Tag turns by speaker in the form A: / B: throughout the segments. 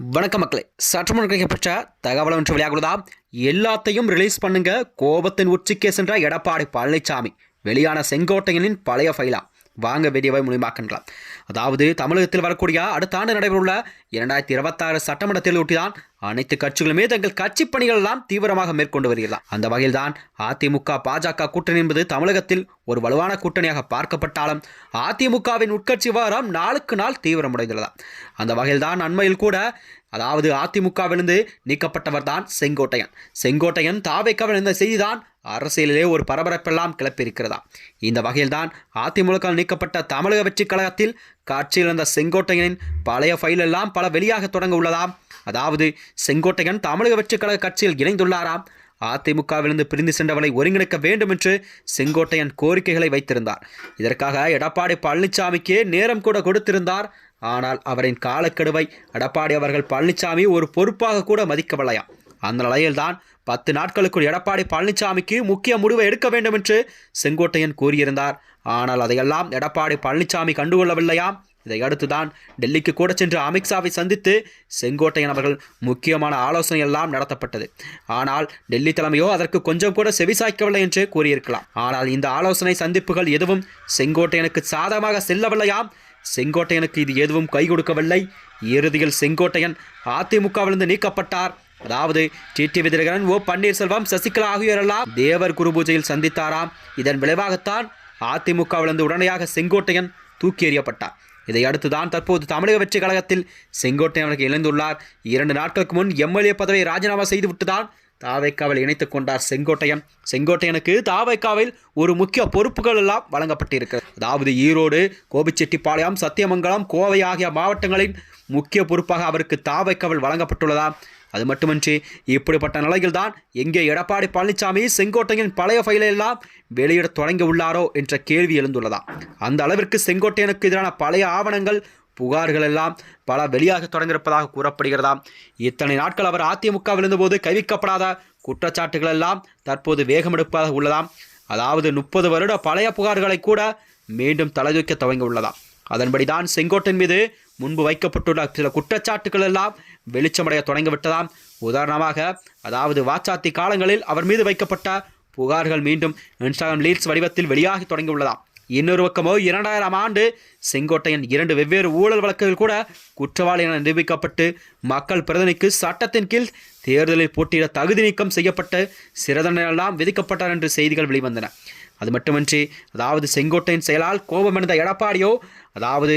A: வணக்க மக்களே சற்று முன் கிடைக்கப்பட்ட தகவல் ஒன்று வெளியாகுள்ளதாம் எல்லாத்தையும் ரிலீஸ் பண்ணுங்க. கோபத்தின் உச்சிக்கே சென்ற எடப்பாடி பழனிசாமி வெளியான செங்கோட்டையனின் பழைய ஃபைலா வாங்க வீடியோவை மூலியமாக்கலாம் அதாவது தமிழகத்தில் வரக்கூடிய அடுத்த ஆண்டு நடைபெறவுள்ள இரண்டாயிரத்தி இருபத்தாறு சட்டமன்ற தேர்தல் அனைத்து கட்சிகளுமே தங்கள் கட்சி பணிகள் எல்லாம் தீவிரமாக மேற்கொண்டு வருகிறார் அந்த வகையில்தான் அதிமுக பாஜக கூட்டணி என்பது தமிழகத்தில் ஒரு வலுவான கூட்டணியாக பார்க்கப்பட்டாலும் அதிமுகவின் உட்கட்சி விவகாரம் நாளுக்கு நாள் தீவிரமடைந்துள்ளதா அந்த வகையில்தான் அண்மையில் கூட அதாவது அதிமுகவிலிருந்து நீக்கப்பட்டவர் தான் செங்கோட்டையன். செங்கோட்டையன் தாவைக்காவில் இந்த செய்திதான் அரசியலிலே ஒரு பரபரப்பெல்லாம் கிளப்பியிருக்கிறதா? இந்த வகையில்தான் அதிமுக நீக்கப்பட்ட தமிழக வெற்றிக் கழகத்தில் காட்சியில் இருந்த செங்கோட்டையனின் பழைய ஃபைல் எல்லாம் பல வெளியாக தொடங்க உள்ளதாம். அதாவது செங்கோட்டையன் தமிழக வெற்றிக் கழக கட்சியில் இணைந்துள்ளாராம். அதிமுகவிலிருந்து பிரிந்து சென்றவளை ஒருங்கிணைக்க வேண்டும் என்று செங்கோட்டையன் கோரிக்கைகளை வைத்திருந்தார். இதற்காக எடப்பாடி பழனிசாமிக்கு நேரம் கூட கொடுத்திருந்தார். ஆனால் அவரின் காலக்கெடுவை எடப்பாடி அவர்கள் பழனிசாமி ஒரு பொறுப்பாக கூட மதிக்கவில்லையாம். அந்த நிலையில்தான் பத்து நாட்களுக்குள் எடப்பாடி பழனிசாமிக்கு முக்கிய முடிவை எடுக்க வேண்டும் என்று செங்கோட்டையன் கூறியிருந்தார். ஆனால் அதையெல்லாம் எடப்பாடி பழனிசாமி கண்டுகொள்ளவில்லையாம் இதையடுத்துதான் டெல்லிக்கு கூட சென்று அமித்ஷாவை சந்தித்து செங்கோட்டையன் அவர்கள் முக்கியமான ஆலோசனை எல்லாம் நடத்தப்பட்டது. ஆனால் டெல்லி தலைமையோ அதற்கு கொஞ்சம் கூட செவிசாய்க்கவில்லை என்று கூறியிருக்கலாம். ஆனால் இந்த ஆலோசனை சந்திப்புகள் எதுவும் செங்கோட்டையனுக்கு சாதகமாக செல்லவில்லையாம் செங்கோட்டையனுக்கு இது எதுவும் கை கொடுக்கவில்லை. இறுதியில் செங்கோட்டையன் அதிமுகவிலிருந்து நீக்கப்பட்டார். அதாவது டிடிவி தினகரன் ஓ பன்னீர்செல்வம் சசிகலா ஆகியோரெல்லாம் தேவர் குரு பூஜையில் சந்தித்தாராம். இதன் விளைவாகத்தான் அதிமுகவிலிருந்து உடனடியாக செங்கோட்டையன் தூக்கி எறியப்பட்டார் இதை அடுத்துதான் தற்போது தமிழக வெற்றி கழகத்தில் செங்கோட்டையன் அவர்கள் இணைந்துள்ளார். இரண்டு நாட்களுக்கு முன் எம்எல்ஏ பதவியை ராஜினாமா செய்துவிட்டுதான் தாவைக்காவில் இணைத்துக் கொண்டார் செங்கோட்டையன். செங்கோட்டையனுக்கு தாவைக்காவில் ஒரு முக்கிய பொறுப்புகள் எல்லாம் வழங்கப்பட்டிருக்கிறது. அதாவது ஈரோடு கோபிச்செட்டிப்பாளையம் சத்தியமங்கலம் கோவை ஆகிய மாவட்டங்களின் முக்கிய பொறுப்பாக அவருக்கு தாவைக்காவில் வழங்கப்பட்டுள்ளதா? அது மட்டுமின்றி இப்படிப்பட்ட நிலையில்தான் எங்கே எடப்பாடி பழனிசாமி செங்கோட்டையின் பழைய ஃபைலை எல்லாம் வெளியிட தொடங்கி உள்ளாரோ என்ற கேள்வி எழுந்துள்ளதா? அந்த அளவிற்கு செங்கோட்டையனுக்கு எதிரான பழைய ஆவணங்கள் புகார்கள் எல்லாம் பல வெளியாக தொடங்கியிருப்பதாக கூறப்படுகிறதாம் இத்தனை நாட்கள் அவர் அதிமுகவில் இருந்தபோது கைவிக்கப்படாத குற்றச்சாட்டுகள் எல்லாம் தற்போது வேகமெடுப்பதாக உள்ளதாம். அதாவது முப்பது வருட பழைய புகார்களை கூட மீண்டும் தலைதூக்க துவங்கி உள்ளதாம் அதன்படிதான் செங்கோட்டன் மீது முன்பு வைக்கப்பட்டுள்ள சில குற்றச்சாட்டுகள் எல்லாம் வெளிச்சமடைய தொடங்கிவிட்டதாம். உதாரணமாக அதாவது வாச்சாத்தி காலங்களில் அவர் மீது வைக்கப்பட்ட புகார்கள் மீண்டும் இன்ஸ்டாகிராம் லீட்ஸ் வடிவத்தில் வெளியாகி தொடங்கியுள்ளதாம். இன்னொரு பக்கமோ இரண்டாயிரம் ஆண்டு செங்கோட்டையன் இரண்டு வெவ்வேறு ஊழல் வழக்குகள் கூட குற்றவாளி என நிரூபிக்கப்பட்டு மக்கள் பிரதிநிதிக்கு சட்டத்தின் கீழ் தேர்தலில் போட்டியிட தகுதி நீக்கம் செய்யப்பட்டு சிறதண்டனையெல்லாம் விதிக்கப்பட்டார் என்று செய்திகள் வெளிவந்தன. அது மட்டுமின்றி அதாவது செங்கோட்டையின் செயலால் கோபமடைந்த எடப்பாடியோ அதாவது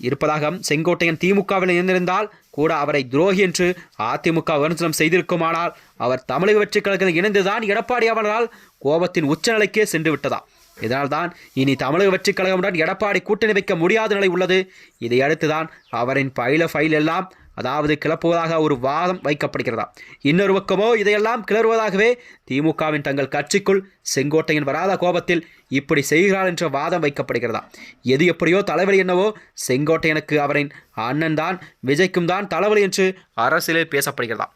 A: இருப்பதாக செங்கோட்டையன் திமுகவில் இணைந்திருந்தால் கூட அவரை துரோகி என்று அதிமுக விமர்சனம் செய்திருக்குமானால் அவர் தமிழக வெற்றி கழகத்தில் இணைந்துதான் எடப்பாடி அவர்களால் கோபத்தின் உச்சநிலைக்கே சென்று விட்டதா? இதனால்தான் இனி தமிழக வெற்றி கழகமுடன் எடப்பாடி கூட்டணி வைக்க முடியாத நிலை உள்ளது. இதையடுத்துதான் அவரின் பைல ஃபைல் எல்லாம் அதாவது கிளப்புவதாக ஒரு வாதம் வைக்கப்படுகிறதா. இன்னொரு பக்கமோ இதையெல்லாம் கிளறுவதாகவே திமுகவின் தங்கள் கட்சிக்குள் செங்கோட்டையின் வராத கோபத்தில் இப்படி செய்கிறார் என்ற வாதம் வைக்கப்படுகிறதா. எது எப்படியோ தலைவலி என்னவோ செங்கோட்டையனுக்கு அவரின் அண்ணன் தான் விஜய்க்கும் தான் தலைவலி என்று அரசியலில் பேசப்படுகிறதா.